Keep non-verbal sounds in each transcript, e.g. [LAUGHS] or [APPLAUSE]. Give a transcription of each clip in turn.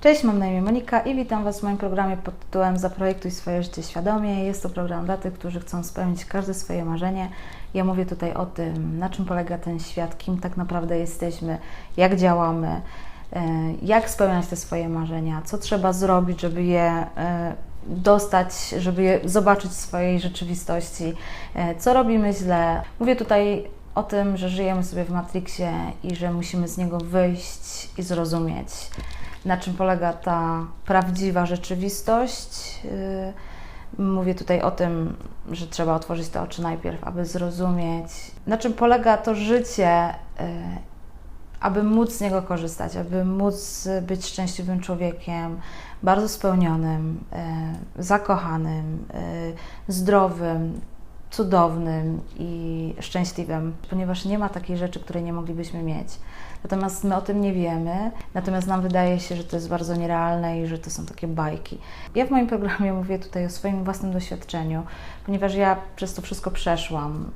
Cześć, mam na imię Monika i witam Was w moim programie pod tytułem Zaprojektuj swoje życie świadomie. Jest to program dla tych, którzy chcą spełnić każde swoje marzenie. Ja mówię tutaj o tym, na czym polega ten świat, kim tak naprawdę jesteśmy, jak działamy, e, jak spełniać te swoje marzenia, co trzeba zrobić, żeby je e, dostać, żeby je zobaczyć w swojej rzeczywistości, e, co robimy źle. Mówię tutaj o tym, że żyjemy sobie w Matrixie i że musimy z niego wyjść i zrozumieć na czym polega ta prawdziwa rzeczywistość. Yy, mówię tutaj o tym, że trzeba otworzyć te oczy najpierw, aby zrozumieć, na czym polega to życie, yy, aby móc z niego korzystać, aby móc być szczęśliwym człowiekiem, bardzo spełnionym, yy, zakochanym, zdrowym, cudownym i szczęśliwym, ponieważ nie ma takiej rzeczy, której nie moglibyśmy mieć. Natomiast my o tym nie wiemy, natomiast nam wydaje się, że to jest bardzo nierealne i że to są takie bajki. Ja w moim programie mówię tutaj o swoim własnym doświadczeniu, ponieważ ja przez to wszystko przeszłam.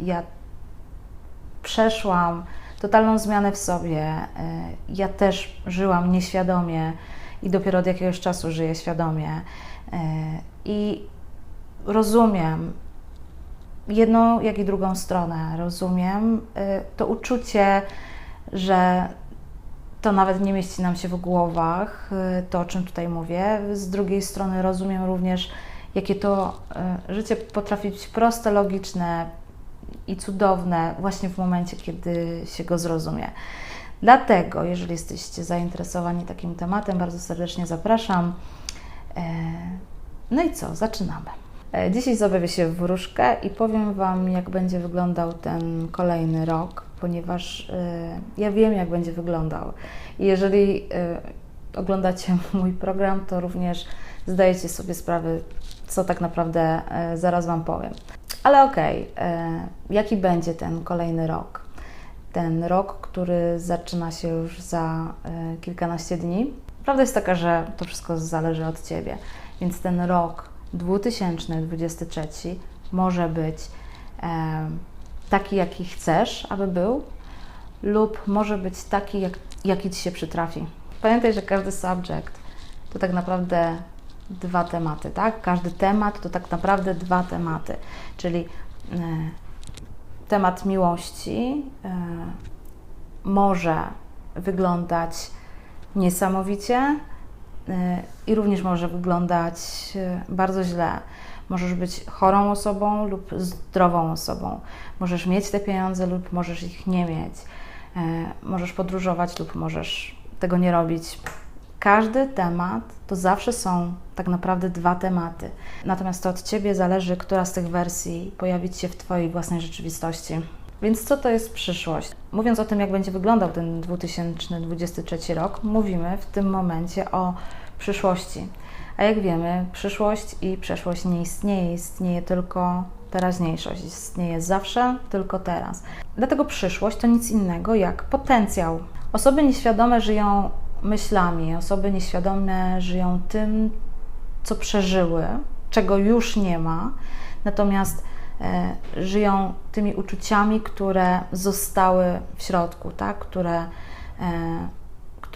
Y, ja przeszłam totalną zmianę w sobie. Y, ja też żyłam nieświadomie i dopiero od jakiegoś czasu żyję świadomie. Y, I rozumiem jedną, jak i drugą stronę. Rozumiem to uczucie że to nawet nie mieści nam się w głowach, y, to o czym tutaj mówię. Z drugiej strony rozumiem również, jakie to y, życie potrafi być proste, logiczne i cudowne właśnie w momencie, kiedy się go zrozumie. Dlatego, jeżeli jesteście zainteresowani takim tematem, bardzo serdecznie zapraszam. No i co, zaczynamy. E, dzisiaj zabawię się w wróżkę i powiem Wam, jak będzie wyglądał ten kolejny rok ponieważ e, ja wiem, jak będzie wyglądał. I jeżeli e, oglądacie [LAUGHS] mój program, to również zdajecie sobie sprawę, co tak naprawdę zaraz Wam powiem. Ale okej, okay, jaki będzie ten kolejny rok? Ten rok, który zaczyna się już za kilkanaście dni. Prawda jest taka, że to wszystko zależy od Ciebie. Więc ten rok 2023 może być taki, jaki chcesz, aby był, lub może być taki, jak, jaki Ci się przytrafi. Pamiętaj, że każdy subject to tak naprawdę dwa tematy, tak? Każdy temat to tak naprawdę dwa tematy, czyli y, temat miłości y, może wyglądać niesamowicie i również może wyglądać bardzo źle. Możesz być chorą osobą lub zdrową osobą. Możesz mieć te pieniądze lub możesz ich nie mieć. E, możesz podróżować lub możesz tego nie robić. Każdy temat to zawsze są tak naprawdę dwa tematy. Natomiast to od Ciebie zależy, która z tych wersji pojawić się w Twojej własnej rzeczywistości. Więc co to jest przyszłość? Mówiąc o tym, jak będzie wyglądał ten 2023 rok, mówimy w tym momencie o przyszłości. A jak wiemy, przyszłość i przeszłość nie istnieje, istnieje tylko teraźniejszość, istnieje zawsze, tylko teraz. Dlatego przyszłość to nic innego jak potencjał. Osoby nieświadome żyją myślami, osoby nieświadome żyją tym, co przeżyły, czego już nie ma, natomiast żyją tymi uczuciami, które zostały w środku, tak? które e,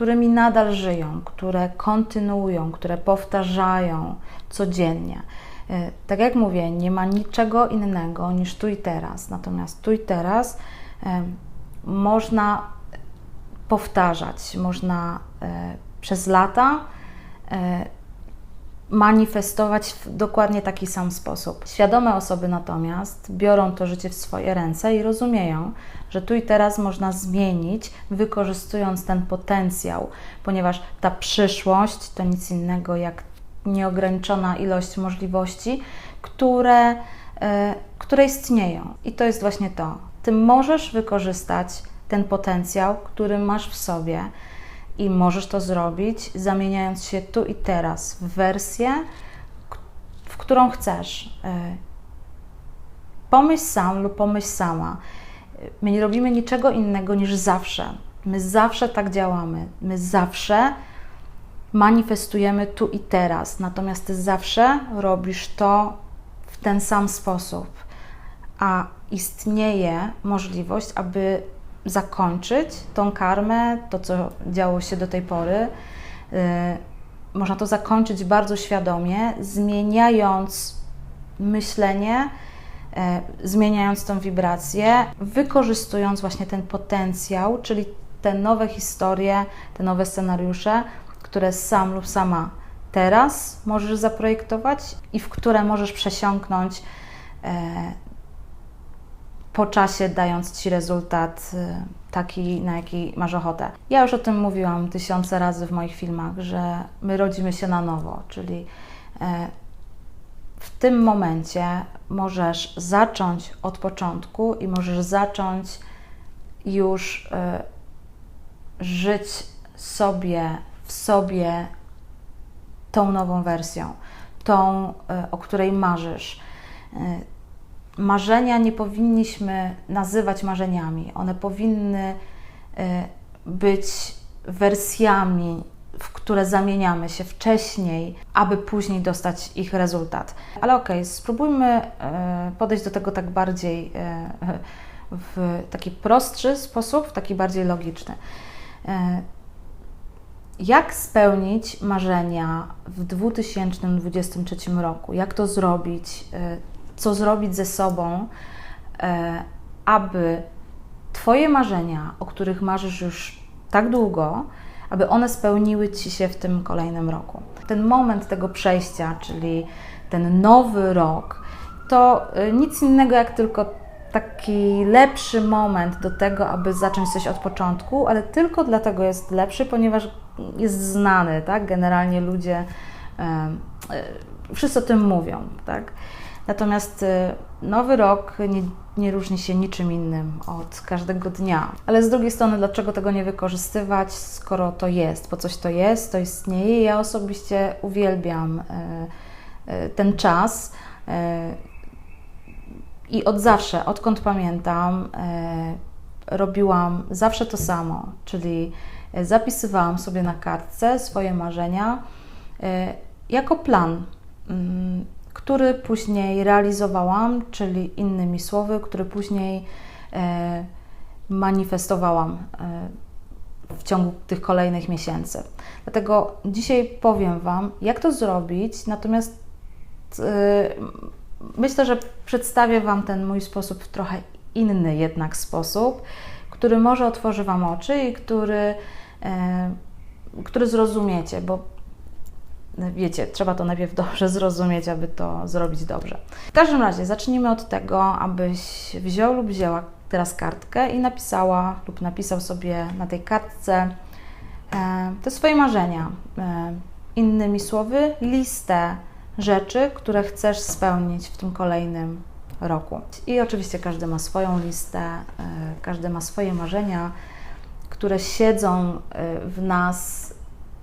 którymi nadal żyją, które kontynuują, które powtarzają codziennie. E, tak jak mówię, nie ma niczego innego niż tu i teraz. Natomiast tu i teraz e, można powtarzać, można e, przez lata manifestować w dokładnie taki sam sposób. Świadome osoby natomiast biorą to życie w swoje ręce i rozumieją, że tu i teraz można zmienić, wykorzystując ten potencjał, ponieważ ta przyszłość to nic innego jak nieograniczona ilość możliwości, które, e, które istnieją. I to jest właśnie to. Ty możesz wykorzystać ten potencjał, który masz w sobie i możesz to zrobić, zamieniając się tu i teraz w wersję, w którą chcesz. E, pomyśl sam lub pomyśl sama. My nie robimy niczego innego niż zawsze. My zawsze tak działamy. My zawsze manifestujemy tu i teraz. Natomiast ty zawsze robisz to w ten sam sposób. A istnieje możliwość, aby zakończyć tą karmę, to co działo się do tej pory, można to zakończyć bardzo świadomie, zmieniając myślenie, zmieniając tą wibrację, wykorzystując właśnie ten potencjał, czyli te nowe historie, te nowe scenariusze, które sam lub sama teraz możesz zaprojektować i w które możesz przesiąknąć e, po czasie, dając Ci rezultat e, taki, na jaki masz ochotę. Ja już o tym mówiłam tysiące razy w moich filmach, że my rodzimy się na nowo, czyli e, w tym momencie możesz zacząć od początku i możesz zacząć już żyć sobie w sobie tą nową wersją, tą, e, o której marzysz. Marzenia nie powinniśmy nazywać marzeniami, one powinny e, być wersjami, w które zamieniamy się wcześniej, aby później dostać ich rezultat. Ale okej, okay, spróbujmy podejść do tego tak bardziej w taki prostszy sposób, w taki bardziej logiczny. Jak spełnić marzenia w 2023 roku? Jak to zrobić? Co zrobić ze sobą, e, aby Twoje marzenia, o których marzysz już tak długo, aby one spełniły Ci się w tym kolejnym roku? Ten moment tego przejścia, czyli ten nowy rok, to e, nic innego jak tylko taki lepszy moment do tego, aby zacząć coś od początku, ale tylko dlatego jest lepszy, ponieważ jest znany, tak? Generalnie ludzie, e, wszyscy o tym mówią, tak? Natomiast e, nowy rok nie, nie różni się niczym innym od każdego dnia. Ale z drugiej strony, dlaczego tego nie wykorzystywać, skoro to jest, bo coś to jest, to istnieje. Ja osobiście uwielbiam e, ten czas i od zawsze, odkąd pamiętam, robiłam zawsze to samo, czyli zapisywałam sobie na kartce swoje marzenia jako plan, mm, który później realizowałam, czyli innymi słowy, który później e, manifestowałam e, w ciągu tych kolejnych miesięcy. Dlatego dzisiaj powiem Wam, jak to zrobić, natomiast myślę, że przedstawię Wam ten mój sposób w trochę inny jednak sposób, który może otworzy Wam oczy i który E, który zrozumiecie, bo wiecie, trzeba to najpierw dobrze [LAUGHS] zrozumieć, aby to zrobić dobrze. W każdym razie zacznijmy od tego, abyś wziął lub wzięła teraz kartkę i napisała lub napisał sobie na tej kartce e, te swoje marzenia. E, innymi słowy, listę rzeczy, które chcesz spełnić w tym kolejnym roku. I oczywiście każdy ma swoją listę, każdy ma swoje marzenia które siedzą w nas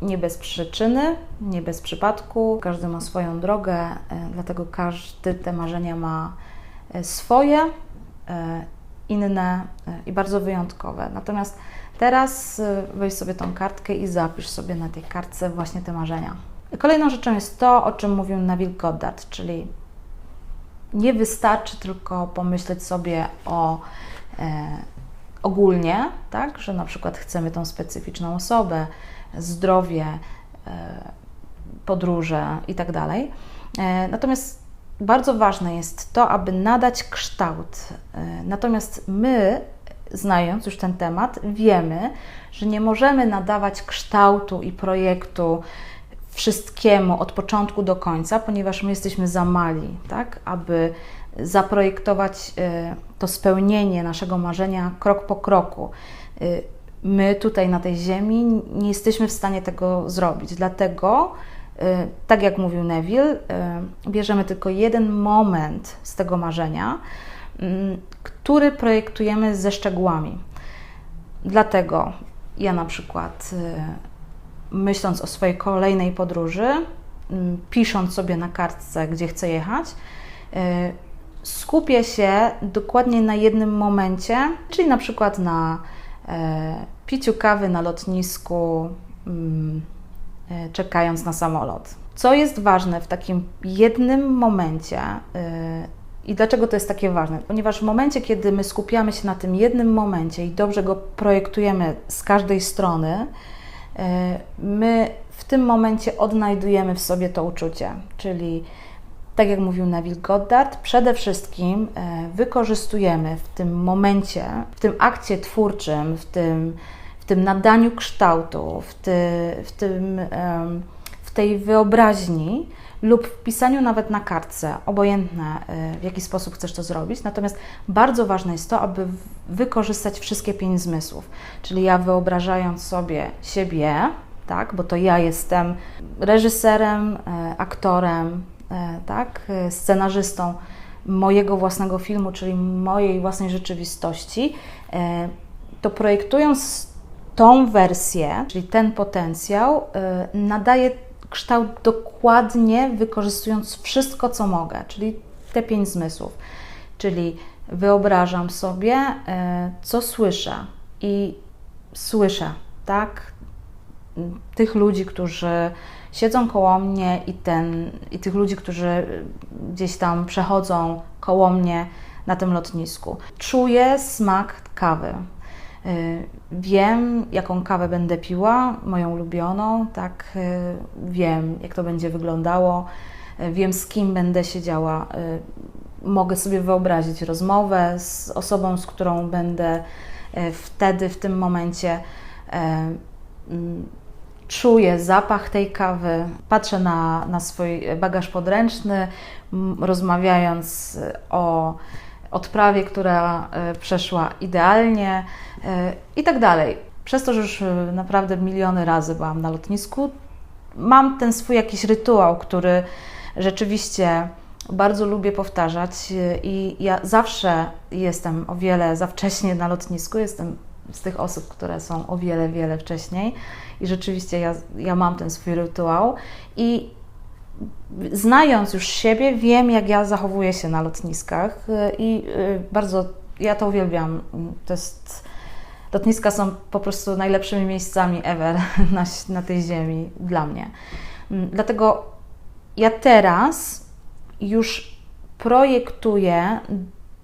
nie bez przyczyny, nie bez przypadku. Każdy ma swoją drogę, y, dlatego każdy te marzenia ma y, swoje, inne i bardzo wyjątkowe. Natomiast teraz weź sobie tą kartkę i zapisz sobie na tej kartce właśnie te marzenia. Kolejną rzeczą jest to, o czym mówił Neville Goddard, czyli nie wystarczy tylko pomyśleć sobie o ogólnie, tak, że na przykład chcemy tą specyficzną osobę, zdrowie, e, podróże i tak. E, natomiast bardzo ważne jest to, aby nadać kształt. E, natomiast my, znając już ten temat, wiemy, że nie możemy nadawać kształtu i projektu wszystkiemu od początku do końca, ponieważ my jesteśmy za mali, tak, aby zaprojektować to spełnienie naszego marzenia krok po kroku. Y, my tutaj na tej ziemi nie jesteśmy w stanie tego zrobić, dlatego, y, tak jak mówił Neville, bierzemy tylko jeden moment z tego marzenia, mm, który projektujemy ze szczegółami. Dlatego ja na przykład, myśląc o swojej kolejnej podróży, pisząc sobie na kartce, gdzie chcę jechać, skupię się dokładnie na jednym momencie, czyli na przykład na piciu kawy na lotnisku, mm, e, czekając na samolot. Co jest ważne w takim jednym momencie e, i dlaczego to jest takie ważne? Ponieważ w momencie, kiedy my skupiamy się na tym jednym momencie i dobrze go projektujemy z każdej strony, e, my w tym momencie odnajdujemy w sobie to uczucie, czyli tak jak mówił Neville Goddard, przede wszystkim e, wykorzystujemy w tym momencie, w tym akcie twórczym, w tym, w tym nadaniu kształtu, w, ty, w, tym, w tej wyobraźni lub w pisaniu nawet na kartce, obojętne e, w jaki sposób chcesz to zrobić. Natomiast bardzo ważne jest to, aby wykorzystać wszystkie pięć zmysłów. Czyli ja wyobrażając sobie siebie, tak, bo to ja jestem reżyserem, e, aktorem, tak, e, scenarzystą mojego własnego filmu, czyli mojej własnej rzeczywistości, e, to projektując tą wersję, czyli ten potencjał, nadaje kształt dokładnie wykorzystując wszystko, co mogę, czyli te pięć zmysłów. Czyli wyobrażam sobie, co słyszę i słyszę, tak, tych ludzi, którzy siedzą koło mnie i, ten, i tych ludzi, którzy gdzieś tam przechodzą koło mnie na tym lotnisku. Czuję smak kawy. Y, wiem, jaką kawę będę piła, moją ulubioną, tak, y, wiem, jak to będzie wyglądało, y, wiem, z kim będę siedziała. Mogę sobie wyobrazić rozmowę z osobą, z którą będę wtedy, w tym momencie czuję zapach tej kawy, patrzę na, na swój bagaż podręczny, rozmawiając o odprawie, która e, przeszła idealnie e, i tak dalej. Przez to, że już e, naprawdę miliony razy byłam na lotnisku, mam ten swój jakiś rytuał, który rzeczywiście bardzo lubię powtarzać i ja zawsze jestem o wiele za wcześnie na lotnisku, jestem z tych osób, które są o wiele, wiele wcześniej. I rzeczywiście ja, ja mam ten swój rytuał i znając już siebie, wiem, jak ja zachowuję się na lotniskach y, i y, bardzo ja to uwielbiam. To jest. Lotniska są po prostu najlepszymi miejscami ever [LAUGHS] na, na tej ziemi dla mnie. Mm, dlatego ja teraz już projektuję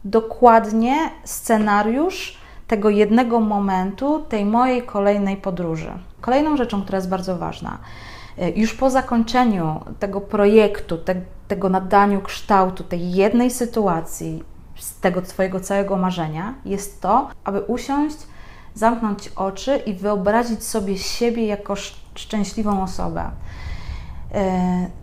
dokładnie scenariusz tego jednego momentu, tej mojej kolejnej podróży. Kolejną rzeczą, która jest bardzo ważna, y, już po zakończeniu tego projektu, te, tego nadaniu kształtu tej jednej sytuacji, z tego Twojego całego marzenia, jest to, aby usiąść, zamknąć oczy i wyobrazić sobie siebie jako szczęśliwą osobę. Y,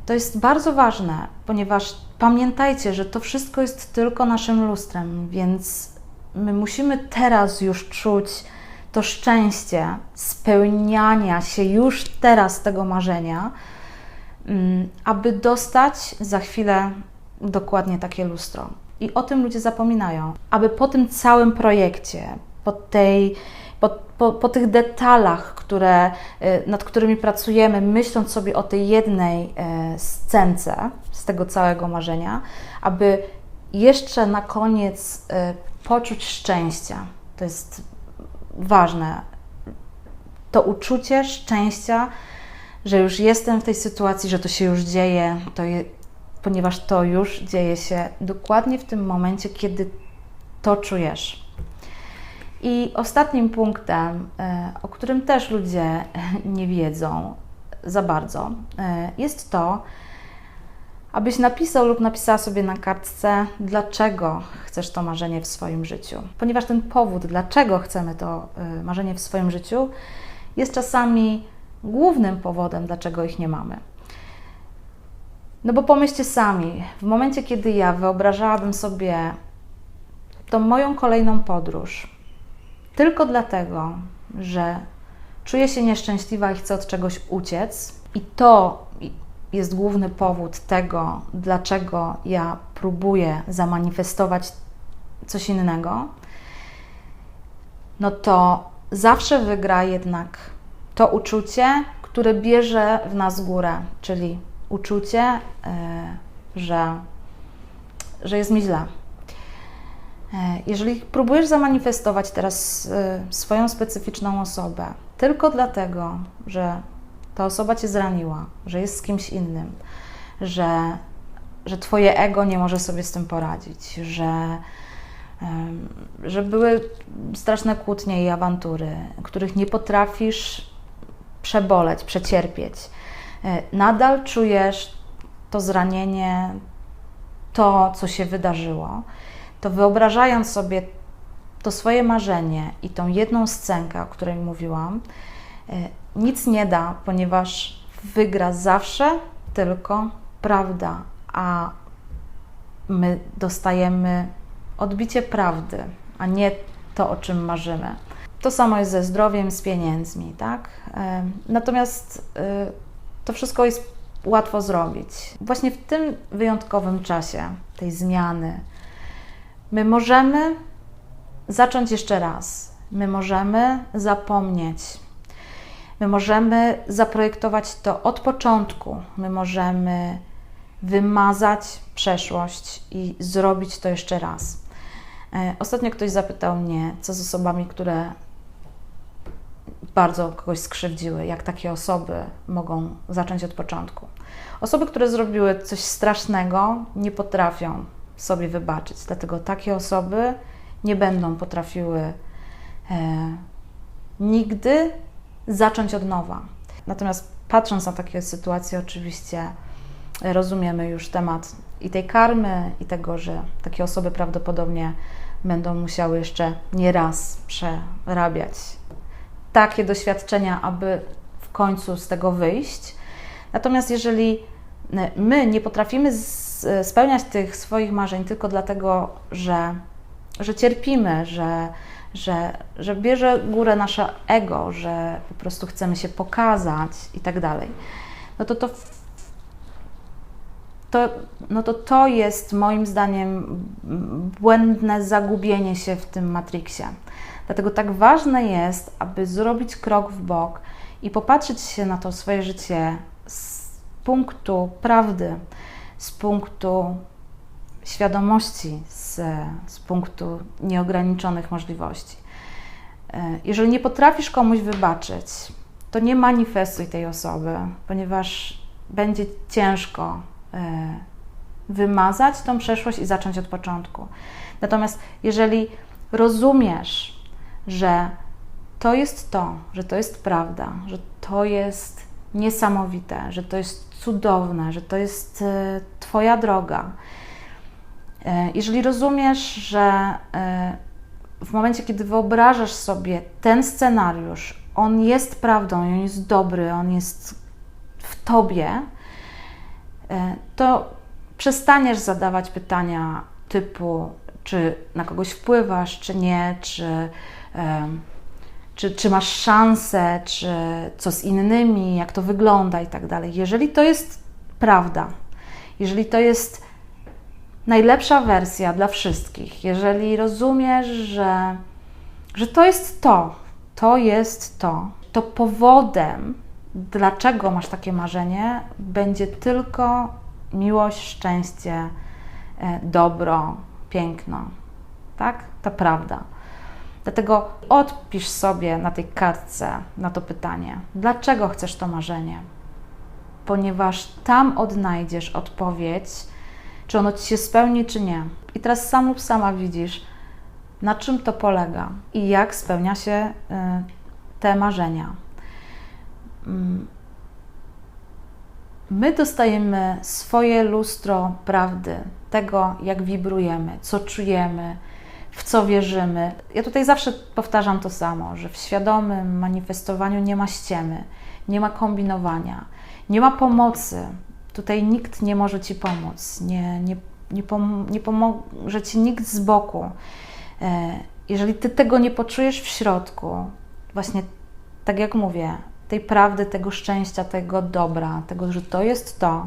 to jest bardzo ważne, ponieważ pamiętajcie, że to wszystko jest tylko naszym lustrem, więc my musimy teraz już czuć to szczęście spełniania się już teraz tego marzenia, mm, aby dostać za chwilę dokładnie takie lustro. I o tym ludzie zapominają. Aby po tym całym projekcie, po, tej, po, po, po tych detalach, które, y, nad którymi pracujemy, myśląc sobie o tej jednej y, scence z tego całego marzenia, aby jeszcze na koniec y, poczuć szczęścia. To jest ważne. To uczucie szczęścia, że już jestem w tej sytuacji, że to się już dzieje, to je, ponieważ to już dzieje się dokładnie w tym momencie, kiedy to czujesz. I ostatnim punktem, e, o którym też ludzie [LAUGHS] nie wiedzą za bardzo, e, jest to, abyś napisał lub napisała sobie na kartce, dlaczego chcesz to marzenie w swoim życiu. Ponieważ ten powód, dlaczego chcemy to y, marzenie w swoim życiu, jest czasami głównym powodem, dlaczego ich nie mamy. No bo pomyślcie sami, w momencie, kiedy ja wyobrażałabym sobie tą moją kolejną podróż, tylko dlatego, że czuję się nieszczęśliwa i chcę od czegoś uciec, i to jest główny powód tego, dlaczego ja próbuję zamanifestować coś innego, no to zawsze wygra jednak to uczucie, które bierze w nas górę, czyli uczucie, yy, że, że jest mi źle. E, jeżeli próbujesz zamanifestować teraz e, swoją specyficzną osobę tylko dlatego, że ta osoba cię zraniła, że jest z kimś innym, że, że twoje ego nie może sobie z tym poradzić, że, że były straszne kłótnie i awantury, których nie potrafisz przeboleć, przecierpieć. e, nadal czujesz to zranienie, to, co się wydarzyło, to wyobrażając sobie to swoje marzenie i tą jedną scenkę, o której mówiłam, e, nic nie da, ponieważ wygra zawsze tylko prawda, a my dostajemy odbicie prawdy, a nie to, o czym marzymy. To samo jest ze zdrowiem, z pieniędzmi, tak? E, natomiast e, to wszystko jest łatwo zrobić. Właśnie w tym wyjątkowym czasie tej zmiany my możemy zacząć jeszcze raz. My możemy zapomnieć. My możemy zaprojektować to od początku. My możemy wymazać przeszłość i zrobić to jeszcze raz. E, ostatnio ktoś zapytał mnie, co z osobami, które bardzo kogoś skrzywdziły, jak takie osoby mogą zacząć od początku. Osoby, które zrobiły coś strasznego, nie potrafią sobie wybaczyć, dlatego takie osoby nie będą potrafiły e, nigdy zacząć od nowa. Natomiast patrząc na takie sytuacje, oczywiście rozumiemy już temat i tej karmy, i tego, że takie osoby prawdopodobnie będą musiały jeszcze nie raz przerabiać takie doświadczenia, aby w końcu z tego wyjść. Natomiast jeżeli my nie potrafimy spełniać tych swoich marzeń tylko dlatego, że, że cierpimy, że, że, że bierze górę nasze ego, że po prostu chcemy się pokazać i tak dalej, no to to, to, no to to jest moim zdaniem błędne zagubienie się w tym matriksie. Dlatego tak ważne jest, aby zrobić krok w bok i popatrzeć się na to swoje życie z punktu prawdy, z punktu świadomości, z, z punktu nieograniczonych możliwości. E, jeżeli nie potrafisz komuś wybaczyć, to nie manifestuj tej osoby, ponieważ będzie ciężko e, wymazać tą przeszłość i zacząć od początku. Natomiast jeżeli rozumiesz, że to jest to, że to jest prawda, że to jest niesamowite, że to jest cudowne, że to jest e, Twoja droga. E, jeżeli rozumiesz, że e, w momencie, kiedy wyobrażasz sobie ten scenariusz, on jest prawdą, on jest dobry, on jest w Tobie, to przestaniesz zadawać pytania typu, czy na kogoś wpływasz, czy nie, czy czy, czy masz szansę, czy co z innymi, jak to wygląda i tak dalej. Jeżeli to jest prawda, jeżeli to jest najlepsza wersja dla wszystkich, jeżeli rozumiesz, że, że to jest to, to jest to, to powodem, dlaczego masz takie marzenie, będzie tylko miłość, szczęście, e, dobro, piękno. Tak? Ta prawda. Dlatego odpisz sobie na tej kartce na to pytanie: dlaczego chcesz to marzenie? Ponieważ tam odnajdziesz odpowiedź, czy ono ci się spełni, czy nie. I teraz sam lub sama widzisz, na czym to polega i jak spełnia się y, te marzenia. Mm. My dostajemy swoje lustro prawdy, tego, jak wibrujemy, co czujemy, w co wierzymy. Ja tutaj zawsze powtarzam to samo, że w świadomym manifestowaniu nie ma ściemy, nie ma kombinowania, nie ma pomocy. Tutaj nikt nie może Ci pomóc, nie, nie, nie, pom nie pomoże Ci nikt z boku. E, jeżeli Ty tego nie poczujesz w środku, właśnie tak jak mówię, tej prawdy, tego szczęścia, tego dobra, tego, że to jest to,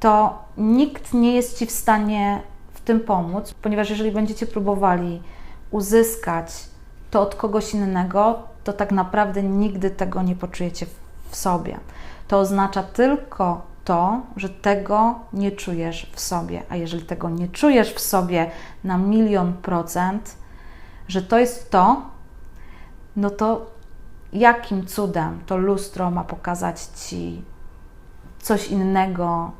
to nikt nie jest Ci w stanie tym pomóc, ponieważ jeżeli będziecie próbowali uzyskać to od kogoś innego, to tak naprawdę nigdy tego nie poczujecie w sobie. To oznacza tylko to, że tego nie czujesz w sobie. A jeżeli tego nie czujesz w sobie na milion procent, że to jest to, no to jakim cudem to lustro ma pokazać ci coś innego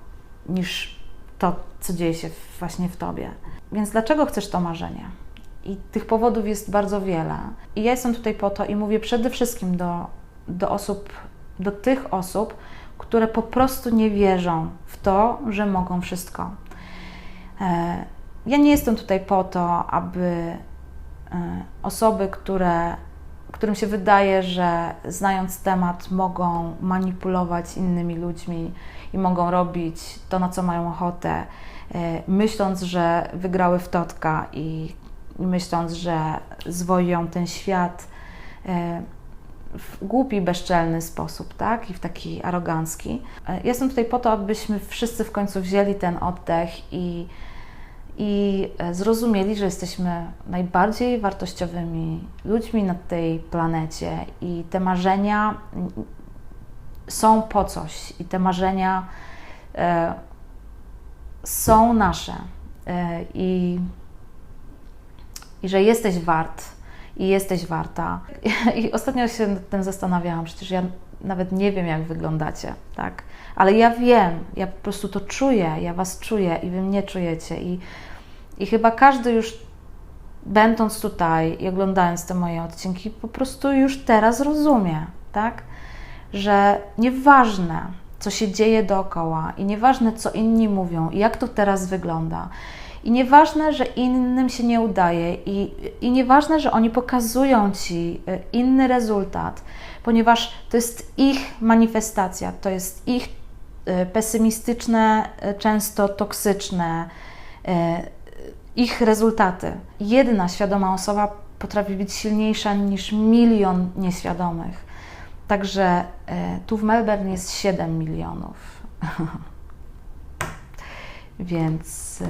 niż to, co dzieje się właśnie w tobie. Więc dlaczego chcesz to marzenie? I tych powodów jest bardzo wiele. I ja jestem tutaj po to i mówię przede wszystkim do, do osób, do tych osób, które po prostu nie wierzą w to, że mogą wszystko. E, ja nie jestem tutaj po to, aby e, osoby, które, którym się wydaje, że znając temat mogą manipulować innymi ludźmi i mogą robić to, na co mają ochotę, e, myśląc, że wygrały w totka i myśląc, że zwoją ten świat w głupi, bezczelny sposób, tak? I w taki arogancki. Jestem tutaj po to, abyśmy wszyscy w końcu wzięli ten oddech i i e, zrozumieli, że jesteśmy najbardziej wartościowymi ludźmi na tej planecie i te marzenia są po coś i te marzenia e, są nasze e, i, i że jesteś wart i jesteś warta. [LAUGHS] I ostatnio się nad tym zastanawiałam, przecież ja nawet nie wiem, jak wyglądacie, tak? Ale ja wiem, ja po prostu to czuję, ja Was czuję i Wy mnie czujecie. I, i chyba każdy już, będąc tutaj i oglądając te moje odcinki, po prostu już teraz rozumie, tak? Że nieważne, co się dzieje dookoła i nieważne, co inni mówią i jak to teraz wygląda, i nieważne, że innym się nie udaje, i, i nieważne, że oni pokazują ci y, inny rezultat, ponieważ to jest ich manifestacja, to jest ich y, pesymistyczne, y, często toksyczne, ich rezultaty. Jedna świadoma osoba potrafi być silniejsza niż milion nieświadomych. Także tu w Melbourne jest 7 milionów. [LAUGHS] Więc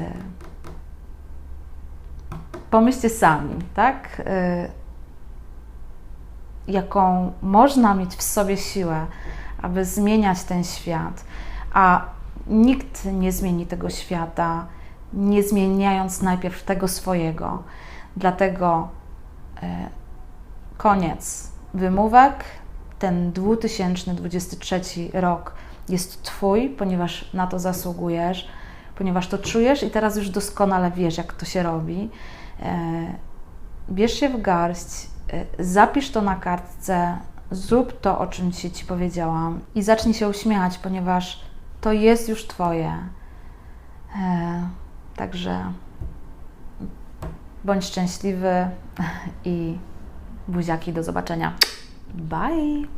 pomyślcie sami, tak? Y, jaką można mieć w sobie siłę, aby zmieniać ten świat, a nikt nie zmieni tego świata, nie zmieniając najpierw tego swojego. Dlatego y, koniec wymówek. Ten 2023 rok jest Twój, ponieważ na to zasługujesz, ponieważ to czujesz i teraz już doskonale wiesz, jak to się robi. E, bierz się w garść, e, zapisz to na kartce, zrób to, o czym Ci, Ci powiedziałam i zacznij się uśmiechać, ponieważ to jest już Twoje. E, także bądź szczęśliwy i buziaki, do zobaczenia. Bye!